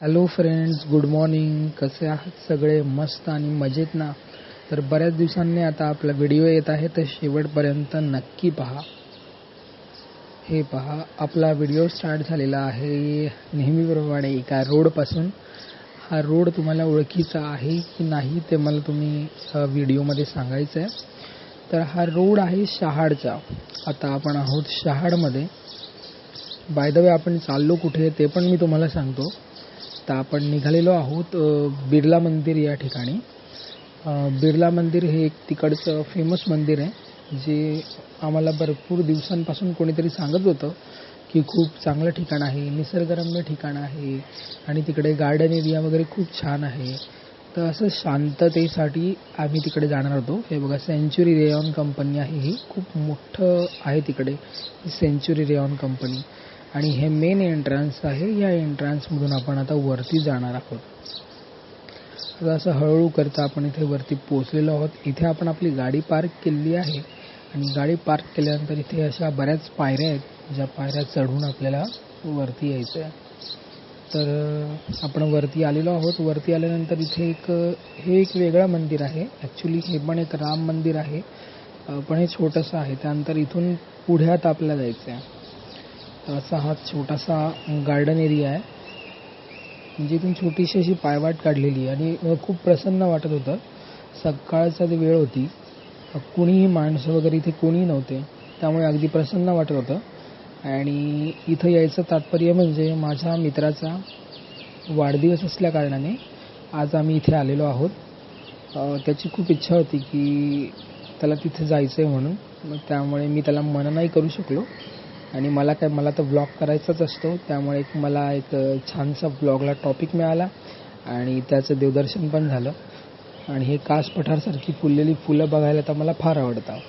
Hello friends good morning कसे आहात सगळे? मस्त आणि मजेत ना? तर बऱ्याच दिवसांनी आता आपला व्हिडिओ येत आहे तर शेवटपर्यंत नक्की पहा. हे पहा आपला व्हिडिओ स्टार्ट झालेला आहे नेहमीप्रमाणे एका रोडपासून. हा रोड तुम्हाला ओळखीचा आहे की नाही ते मला तुम्ही व्हिडिओमध्ये सांगायचं आहे तर हा रोड आहे शहाडचा. आता आपण आहोत शहाडमध्ये. बाय द वे आपण चाललो कुठे ते पण मी तुम्हाला सांगतो. आता आपण निघालेलो आहोत बिर्ला मंदिर या ठिकाणी. बिर्ला मंदिर हे एक तिकडचं फेमस मंदिर आहे जे आम्हाला भरपूर दिवसांपासून कोणीतरी सांगत होतं की खूप चांगलं ठिकाण आहे निसर्गरम्य ठिकाण आहे आणि तिकडे गार्डन एरिया वगैरे खूप छान आहे. तर असं शांततेसाठी आम्ही तिकडे जाणार होतो. हे बघा सेंच्युरी रेऑन कंपनी आहे ही. खूप मोठं आहे तिकडे सेंच्युरी रेऑन कंपनी आणि हे मेन एंट्रन्स आहे. या एंट्रन्समधून आपण आता वरती जाणार आहोत. आता असं हळूहळू करता आपण इथे वरती पोचलेलो आहोत. इथे आपण आपली गाडी पार्क केलेली आहे. आणि गाडी पार्क केल्यानंतर इथे अशा बऱ्याच पायऱ्या आहेत. ज्या पायऱ्या चढून आपल्याला वरती यायचं आहे. तर आपण वरती आलेलो आहोत. वरती आल्यानंतर इथे एक हे एक वेगळं मंदिर आहे. ॲक्च्युली हे पण एक राम मंदिर आहे. पण हे छोटंसं आहे. त्यानंतर इथून पुढे आता आपल्याला जायचं आहे असा हा छोटासा गार्डन एरिया आहे. म्हणजे इथून छोटीशी अशी पायवाट काढलेली आणि खूप प्रसन्न वाटत होतं. सकाळचा ती वेळ होती कुणीही माणसं वगैरे इथे कोणीही नव्हते त्यामुळे अगदी प्रसन्न वाटत होतं. आणि इथं यायचं तात्पर्य म्हणजे माझ्या मित्राचा वाढदिवस असल्या कारणाने आज आम्ही इथे आलेलो आहोत. त्याची खूप इच्छा होती की त्याला तिथे जायचं आहे म्हणून. मग त्यामुळे मी त्याला मना नाही करू शकलो. आणि मला काय मला तर ब्लॉग करायचाच असतो. त्यामुळे एक मला एक छानसा ब्लॉगला टॉपिक मिळाला आणि त्याचं देवदर्शन पण झालं. आणि हे कास पठारसारखी फुललेली फुलं बघायला तर मला फार आवडतात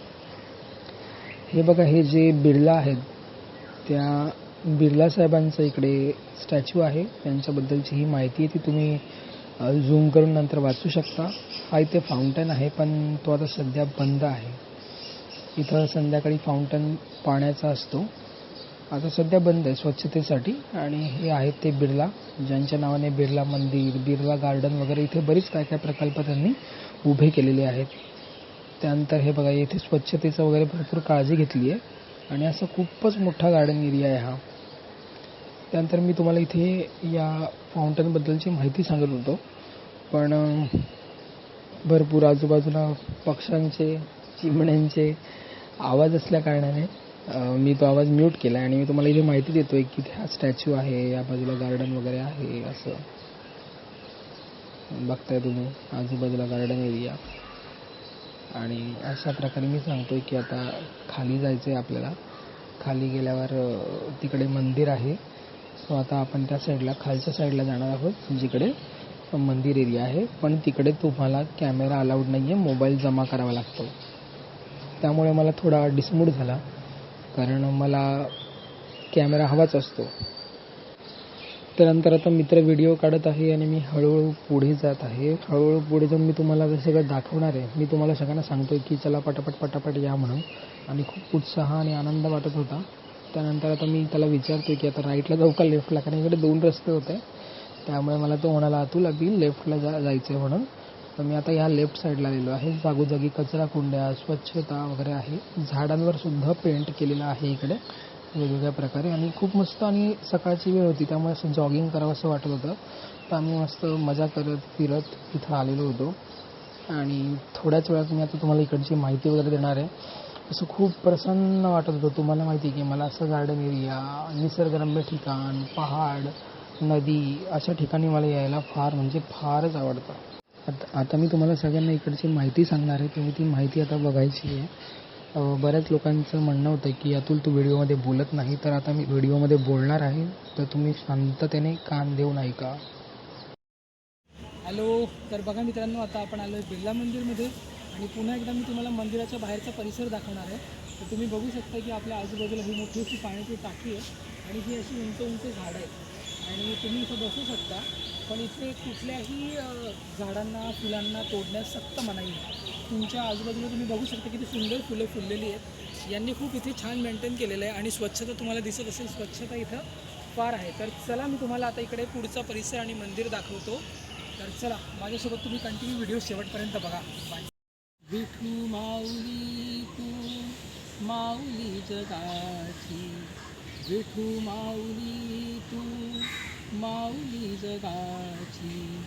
हे बघा हे जे बिर्ला आहेत त्या बिर्ला साहेबांचं इकडे स्टॅच्यू आहे. त्यांच्याबद्दलची ही माहिती आहे ती तुम्ही झूम करून नंतर वाचू शकता. हा इथे फाउंटन आहे पण तो आता सध्या बंद आहे. इथं संध्याकाळी फाउंटन पाण्याचा असतो. आता सध्या बंद आहे स्वच्छतेसाठी आणि हे आहेत ते बिर्ला ज्यांच्या नावाने बिर्ला मंदिर बिर्ला गार्डन वगैरे इथे बरीच काय काय प्रकल्प त्यांनी उभे केलेले आहेत. त्यानंतर हे बघा येथे स्वच्छतेचं वगैरे भरपूर काळजी घेतली आहे आणि असं खूपच मोठा गार्डन एरिया आहे हा. त्यानंतर मी तुम्हाला इथे या फाउंटनबद्दलची माहिती सांगत होतो. पण भरपूर आजूबाजूला पक्ष्यांचे चिमण्यांचे आवाज असल्या कारणाने मी तो आवाज म्यूट केला आणि मी तुम्हाला इथे माहिती देतोय की इथे हा स्टॅच्यू आहे या बाजूला गार्डन वगैरे आहे असं. बघताय तुम्ही आजूबाजूला गार्डन एरिया. आणि अशा प्रकारे मी सांगतोय की आता खाली जायचं आहे आपल्याला. खाली गेल्यावर तिकडे मंदिर आहे. सो आता आपण त्या साईडला खालच्या साईडला जाणार आहोत जिकडे मंदिर एरिया आहे. पण तिकडे तुम्हाला कॅमेरा अलाउड नाही आहे मोबाईल जमा करावा लागतो. त्यामुळे मला थोडा डिसमूड झाला. कारण मला कॅमेरा हवाच असतो. त्यानंतर आता मित्र व्हिडिओ काढत आहे आणि मी हळूहळू पुढे जात आहे. हळूहळू पुढे जाऊन मी तुम्हाला हे सगळं दाखवणार आहे मी तुम्हाला सगळ्यांना सांगतोय की चला पटापट पटापट या म्हणून. आणि खूप उत्साह आणि आनंद वाटत होता. त्यानंतर आता मी त्याला विचारतोय की आता राईटला जाऊ का लेफ्टला कारण इकडे दोन रस्ते होते. त्यामुळे मला तो म्हणाला अतुल अभि लेफ्टला जा जायचं आहे म्हणून. तर मी आता ह्या लेफ्ट साईडला आलेलो आहे. जागोजागी कचरा कुंड्या स्वच्छता वगैरे आहे. झाडांवर सुद्धा पेंट केलेलं आहे इकडे वेगवेगळ्या प्रकारे. आणि खूप मस्त आणि सकाळची वेळ होती त्यामुळे असं जॉगिंग करावं असं वाटत होतं. तर आम्ही मस्त मजा करत फिरत इथं आलेलो होतो. आणि थोड्याच वेळात मी आता तुम्हाला इकडची माहिती वगैरे देणार आहे. असं खूप प्रसन्न वाटत होतं. तुम्हाला माहिती आहे की मला असं गार्डन एरिया निसर्गरम्य ठिकाण पहाड नदी अशा ठिकाणी मला यायला फार म्हणजे फारच आवडतं. आता आता मी तुम्हाला सगळ्यांना इकडची माहिती सांगणार आहे तुम्ही ती माहिती आता बघायची आहे. बऱ्याच लोकांचं म्हणणं होतं की अतुल तू व्हिडिओमध्ये बोलत नाही तर आता मी व्हिडिओमध्ये बोलणार आहे तर तुम्ही शांततेने कान देऊन ऐका. हॅलो तर बघा मित्रांनो आता आपण आलो आहे बिर्ला मंदिरमध्ये आणि पुन्हा एकदा मी तुम्हाला मंदिराच्या बाहेरचा परिसर दाखवणार आहे. तर तुम्ही बघू शकता की आपल्या आजूबाजूला ही मोठी अशी पाण्याची टाकी आहे आणि ही अशी उंच उंच झाडं आहेत. आणि तुम्ही इथं बसू शकता. पण इथे कुठल्याही झाडांना फुलांना तोडण्यास सक्त मनाई. आहे तुमच्या आजूबाजूला तुम्ही बघू शकता किती सुंदर फुले फुललेली आहेत. यांनी खूप इथे छान मेंटेन केलेलं आहे आणि स्वच्छता तुम्हाला दिसत असेल स्वच्छता इथं फार आहे. तर चला मी तुम्हाला आता इकडे पुढचा परिसर आणि मंदिर दाखवतो. तर चला माझ्यासोबत तुम्ही कंटिन्यू व्हिडिओ शेवटपर्यंत बघा. बाय विठू माऊली तू माऊली जगाची. विठू माऊली तू माऊली जगाची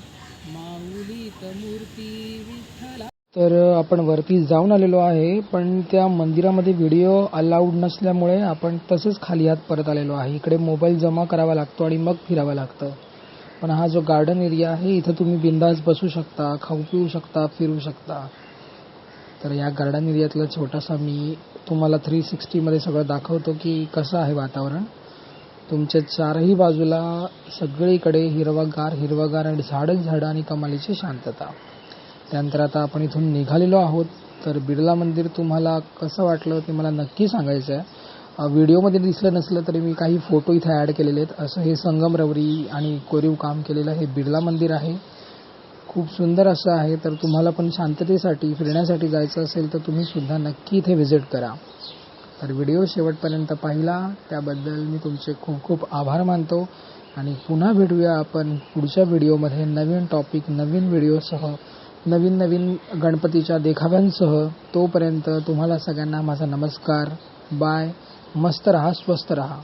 माऊली मूर्ती विठ्ठला तर आपण वरती जाऊन आलेलो आहे पण त्या मंदिरामध्ये व्हिडिओ अलाउड नसल्यामुळे आपण तसंच खाली हात परत आलेलो आहे. इकडे मोबाईल जमा करावा लागतो आणि मग फिरावं लागतं. पण हा जो गार्डन एरिया आहे इथं तुम्ही बिंदास बसू शकता खाऊ पिऊ शकता फिरू शकता. तर या गार्डन एरियातला छोटासा मी तुम्हाला थ्री सिक्स्टीमध्ये सगळं दाखवतो की कसं आहे वातावरण. तुमच्या चारही बाजूला सगळीकडे हिरवागार हिरवागार आणि झाडच झाडं आणि कमालीची शांतता. त्यानंतर आता आपण इथून निघालेलो आहोत. तर बिर्ला मंदिर तुम्हाला कसं वाटलं ते मला नक्की सांगायचं आहे व्हिडिओमध्ये दिसलं नसलं तरी मी काही फोटो इथे ॲड केलेले आहेत. असं हे संगमरवरी आणि कोरीव काम केलेलं हे बिर्ला मंदिर आहे. खूप सुंदर असं आहे. तर तुम्हाला पण शांततेसाठी फिरण्यासाठी जायचं असेल तर तुम्ही सुद्धा नक्की इथे व्हिजिट करा. तर व्हिडिओ शेवटपर्यंत पाहिला. त्याबद्दल मी तुमचे खूप खूप आभार मानतो. आणि पुन्हा भेटूया आपण पुढच्या व्हिडिओमध्ये नवीन टॉपिक नवीन व्हिडिओसह नवीन नवीन गणपतीच्या देखाव्यांसह. तोपर्यंत तुम्हाला सगळ्यांना माझा नमस्कार. बाय मस्त रहा स्वस्त रहा.